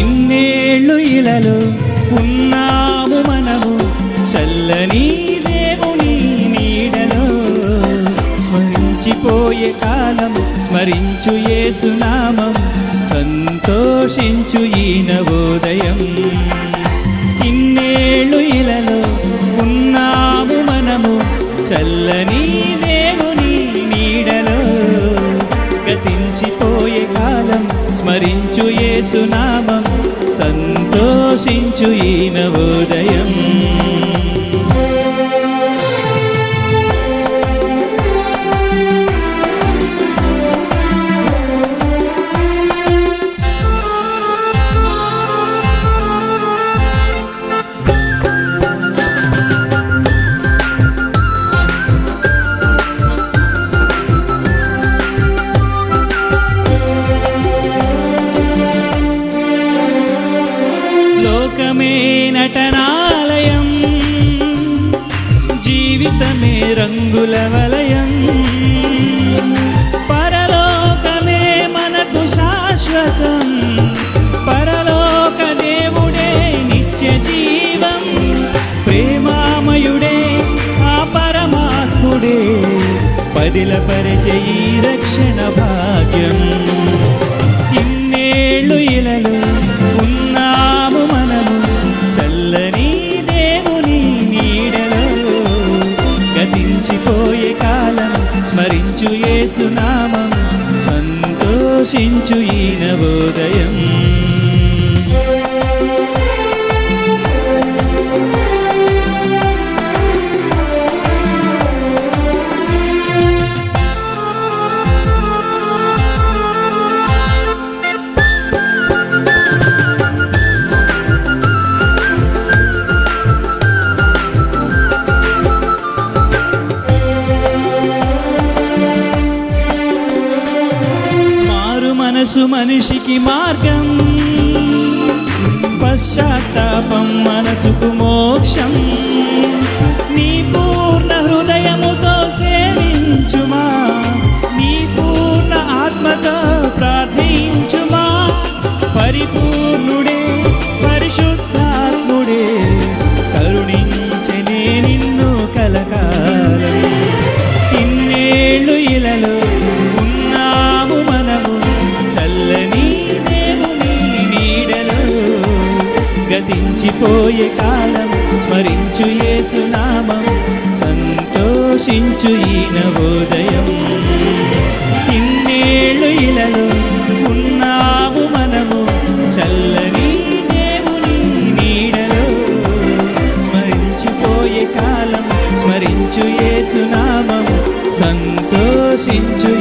ఇలలో ఉన్నాము మనము. చల్లని దేవుని నీడలో స్మరించిపోయే కాలం స్మరించు ఏసునామం సంతోషించు ఈ నవోదయం. ఇన్నేళ్ళు ఇలలో ఉన్నాము మనము. చల్లని స్మరించు యేసునామం సంతోషించు ఈ నవోదయం లోకమే నటనాలయం జీవితమే రంగుల వలయం. పరలోకమే మనకు శాశ్వతం పరలోక దేవుడే నిత్య జీవం. ప్రేమామయుడే ఆ పరమాత్ముడే పదిల పరిచయీ రక్షణ భాగ్యం. యేసునామం సంతోషించు ఈ మనసు మనిషికి మార్గం. పశ్చాత్తాపం మనసుకు మోక్షం. గతించిపోయే కాలం స్మరించు ఏసునామం సంతోషించు ఈ నవోదయం ఇన్నేళ్ళు ఇలలో ఉన్నావు మనము చల్లని దేవుని నీడలో. స్మరించిపోయే కాలం స్మరించు ఏసునామం సంతోషించు